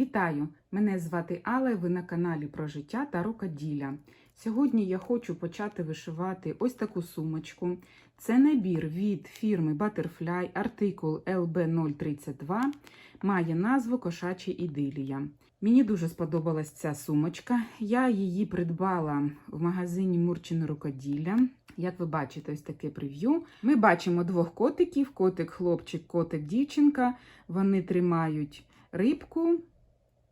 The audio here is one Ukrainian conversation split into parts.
Вітаю! Мене звати Алла. Ви на каналі про життя та рукоділля. Сьогодні я хочу почати вишивати ось таку сумочку. Це набір від фірми Butterfly, артикул LB032, має назву Кошача ідилія. Мені дуже сподобалась ця сумочка. Я її придбала в магазині Мурчине рукоділля. Як ви бачите, ось таке прев'ю. Ми бачимо двох котиків: котик-хлопчик, котик-дівчинка. Вони тримають рибку,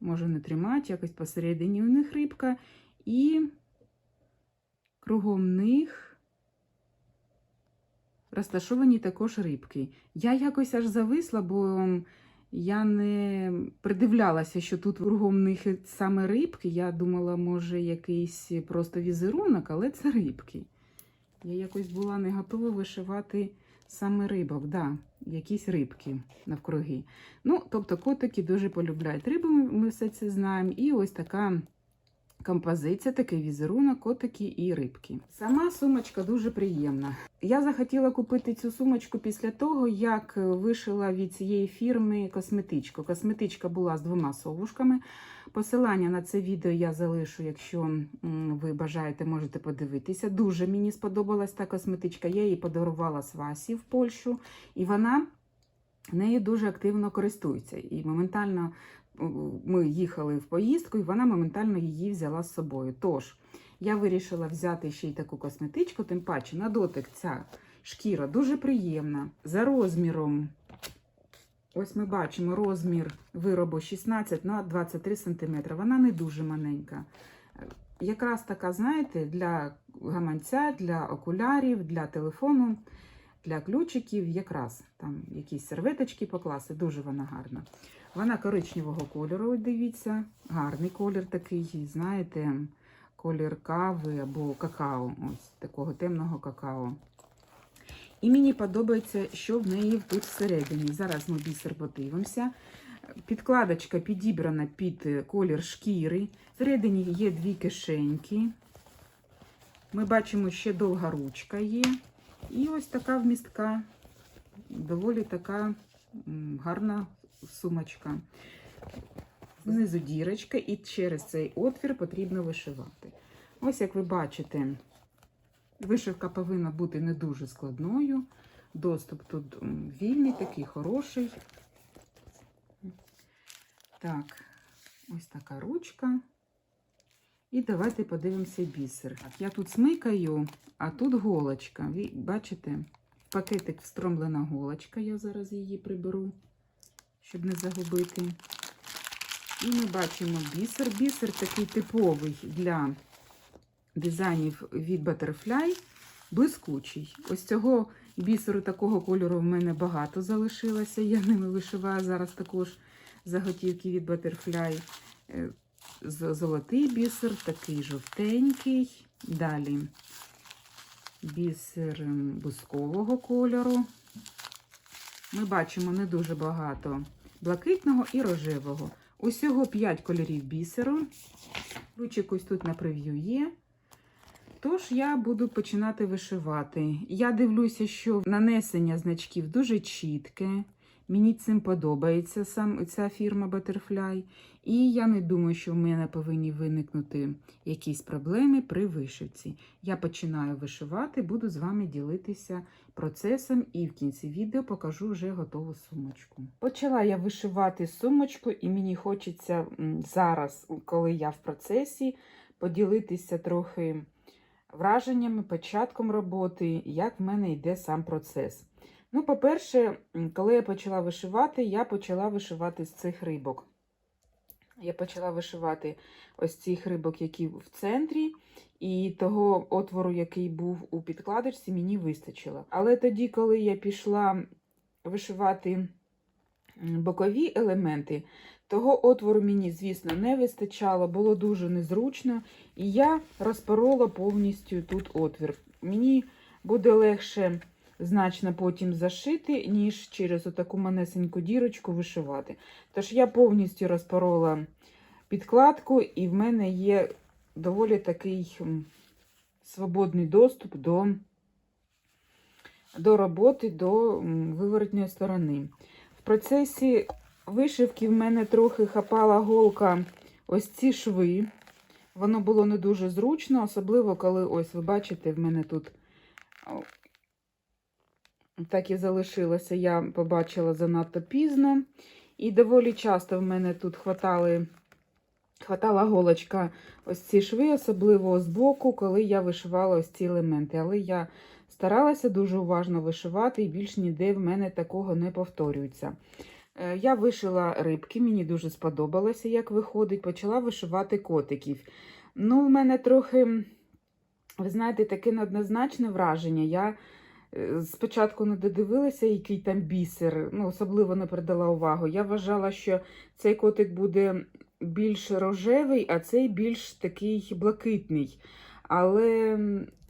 може не тримати, якось посередині у них рибка, і кругом них розташовані також рибки. Я якось аж зависла, бо я не придивлялася, що тут кругом них саме рибки. Я думала, може, якийсь просто візерунок, але це рибки. Я якось була не готова вишивати саме рибок, да, якісь рибки навкруги. Ну, тобто котики дуже полюбляють рибу, ми- все це знаємо. І ось така композиція, такий візерунок, котики і рибки. Сама сумочка дуже приємна. Я захотіла купити цю сумочку після того, як вишила від цієї фірми косметичку. Косметичка була з двома совушками. Посилання на це відео я залишу, якщо ви бажаєте, можете подивитися. Дуже мені сподобалась та косметичка. Я її подарувала Свасі в Польщу, і вона нею дуже активно користується. І моментально ми їхали в поїздку, і вона моментально її взяла з собою. Тож я вирішила взяти ще й таку косметичку, тим паче на дотик ця шкіра дуже приємна. За розміром. Ось ми бачимо розмір виробу 16 на 23 см. Вона не дуже маленька. Якраз така, знаєте, для гаманця, для окулярів, для телефону, для ключиків, якраз там якісь серветочки покласти. Дуже вона гарна. Вона коричневого кольору, дивіться, гарний колір такий, знаєте, колір кави або какао, ось такого темного какао. І мені подобається, що в неї тут всередині. Зараз ми бісер подивимося. Підкладочка підібрана під колір шкіри. Всередині є дві кишеньки. Ми бачимо, ще довга ручка є. І ось така вмістка, доволі така гарна сумочка. Знизу дірочка, і через цей отвір потрібно вишивати. Ось як ви бачите, Вишивка повинна бути не дуже складною. Доступ тут вільний, такий хороший. Так, ось така ручка. І давайте подивимося бісер. Я тут смикаю, а тут голочка. Ви бачите, пакетик встромлена голочка. Я зараз її приберу, щоб не загубити. І ми бачимо бісер. Бісер такий типовий для дизайнів від Butterfly блискучий. Ось цього бісеру такого кольору в мене багато залишилося. Я ними вишиваю зараз також заготівки від Butterfly. Е, Золотий бісер, такий жовтенький. Далі бісер бускового кольору. Ми бачимо не дуже багато блакитного і рожевого. Усього 5 кольорів бісеру. Ручик ось тут на прев'ю є. Тож я буду починати вишивати. Я дивлюся, що нанесення значків дуже чітке. Мені цим подобається сам ця фірма Butterfly. І я не думаю, що в мене повинні виникнути якісь проблеми при вишивці. Я починаю вишивати, буду з вами ділитися процесом і в кінці відео покажу вже готову сумочку. Почала я вишивати сумочку, і мені хочеться зараз, коли я в процесі, поділитися трохи враженнями, початком роботи, як в мене йде сам процес. Ну, по-перше, коли я почала вишивати, я почала вишивати з цих рибок. Я почала вишивати ось цих рибок, які в центрі, і того отвору, який був у підкладочці, мені вистачило. Але тоді, коли я пішла вишивати бокові елементи, того отвору мені, звісно, не вистачало, було дуже незручно, і я розпорола повністю тут отвір. Мені буде легше значно потім зашити, ніж через отаку манесеньку дірочку вишивати. Тож я повністю розпорола підкладку, і в мене є доволі такий свободний доступ до, до роботи, до виворотньої сторони. В процесі вишивки в мене трохи хапала голка ось ці шви. Воно було не дуже зручно, особливо коли, ось ви бачите, в мене тут так і залишилося. Я побачила занадто пізно. І доволі часто в мене тут хватали, хватала голочка ось ці шви, особливо з боку, коли я вишивала ось ці елементи. Але я старалася дуже уважно вишивати, і більш ніде в мене такого не повторюється. Е, Я вишила рибки, мені дуже сподобалося, як виходить. Почала вишивати котиків. Ну, в мене трохи, ви знаєте, таке неоднозначне враження. Я спочатку не додивилася, який там бісер, ну, особливо не придала увагу. Я вважала, що цей котик буде більш рожевий, а цей більш такий блакитний. Але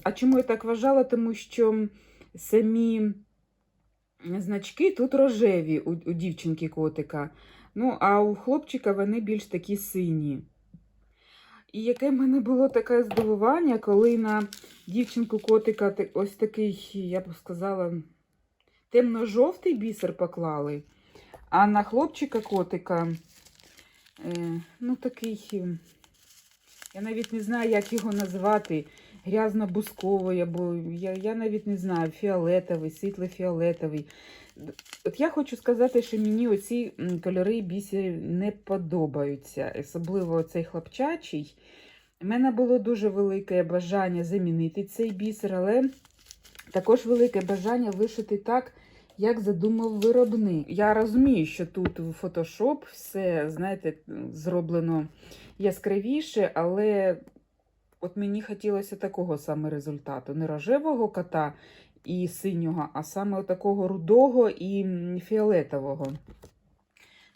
а чому я так вважала? Тому що самі значки тут рожеві у, у дівчинки котика. Ну, а у хлопчика вони більш такі сині. І яке в мене було таке здивування, коли на дівчинку котика ось такий, я б сказала, темно-жовтий бісер поклали, а на хлопчика котика, е, ну такий, я навіть не знаю, як його назвати, грязно-бусковий, або я, я навіть не знаю, фіолетовий, світло-фіолетовий. От я хочу сказати, що мені оці кольори бісерів не подобаються, особливо цей хлопчачий. У мене було дуже велике бажання замінити цей бісер, але також велике бажання вишити так, як задумав виробник. Я розумію, що тут в Photoshop все, знаєте, зроблено яскравіше, але от мені хотілося такого саме результату: не рожевого кота і синього, а саме такого рудого і фіолетового.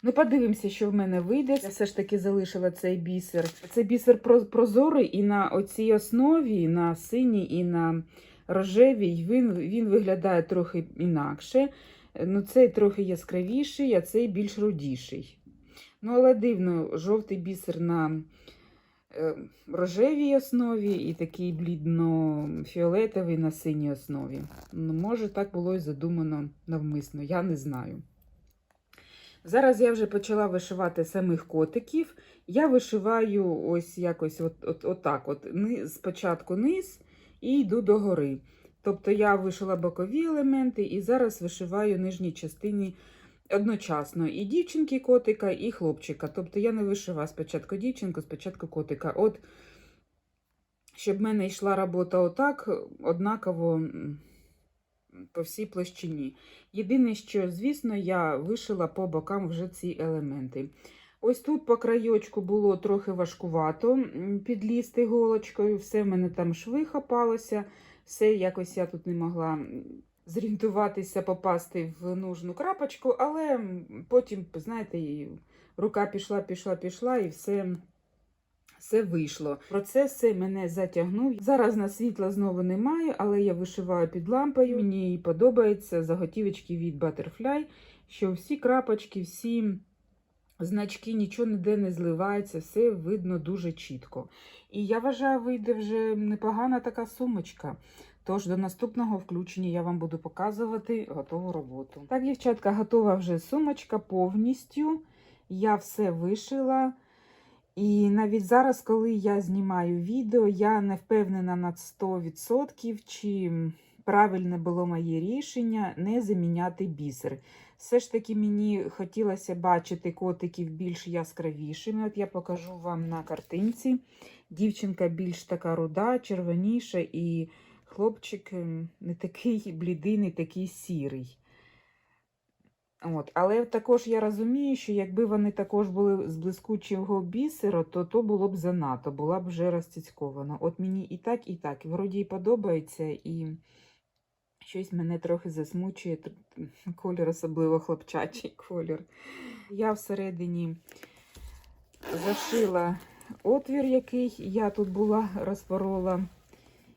Ну, подивимося, що в мене вийде. Я все ж таки залишила цей бісер. Цей бісер прозорий і на оцій основі, на синій і на рожевій, він, він виглядає трохи інакше. Ну, цей трохи яскравіший, а цей більш рудіший. Ну, але дивно, жовтий бісер на рожевій основі і такий блідно-фіолетовий на синій основі. Ну, може, так було і задумано навмисно, я не знаю. Зараз я вже почала вишивати самих котиків. Я вишиваю ось якось от, от, отак. От, спочатку низ і йду до гори. Тобто я вишила бокові елементи і зараз вишиваю нижні частини одночасно. І дівчинки котика, і хлопчика. Тобто я не вишиваю спочатку дівчинку, спочатку котика. От, щоб в мене йшла робота отак, однаково по всій площині. Єдине, що, звісно, я вишила по бокам вже ці елементи. Ось тут по крайочку було трохи важкувато підлізти голочкою, все в мене там шви хапалося, все якось я тут не могла зорієнтуватися, попасти в нужну крапочку, але потім, знаєте, рука пішла, пішла, пішла, і все. Все вийшло. Процес цей мене затягнув. Зараз на світла знову немає, але я вишиваю під лампою. Мені подобається заготівочки від Butterfly, що всі крапочки, всі значки, нічого ніде не зливається, все видно дуже чітко. І я вважаю, вийде вже непогана така сумочка. Тож до наступного включення я вам буду показувати готову роботу. Так, дівчатка, готова вже сумочка повністю. Я все вишила. І навіть зараз, коли я знімаю відео, я не впевнена на 100%, чи правильне було моє рішення не заміняти бісер. Все ж таки мені хотілося бачити котиків більш яскравішими. От я покажу вам на картинці. Дівчинка більш така руда, червоніша, і хлопчик ем, не такий блідий, не такий сірий. От. Але також я розумію, що якби вони також були з блискучого бісеру, то то було б занадто, була б вже розцяцькована. От мені і так, і так. Вроді і подобається, і щось мене трохи засмучує. Колір, особливо хлопчачий колір. Я всередині зашила отвір, який я тут була, розпорола.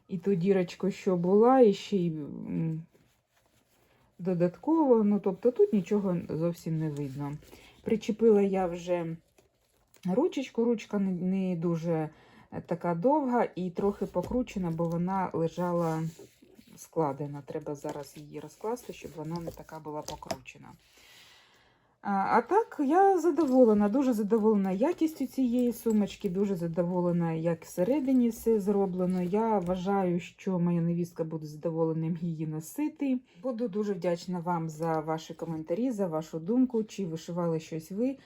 І ту дірочку, що була, і ще й додатково. Ну, тобто тут нічого зовсім не видно. Причепила я вже ручечку, ручка не, дуже е, така довга і трохи покручена, бо вона лежала складена. Треба зараз її розкласти, щоб вона не така була покручена. А, так, я задоволена, дуже задоволена якістю цієї сумочки, дуже задоволена, як всередині все зроблено. Я вважаю, що моя невістка буде задоволеним її носити. Буду дуже вдячна вам за ваші коментарі, за вашу думку, чи вишивали щось ви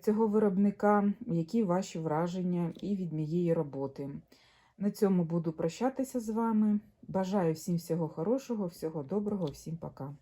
цього виробника, які ваші враження і від моєї роботи. На цьому буду прощатися з вами. Бажаю всім всього хорошого, всього доброго, всім пока.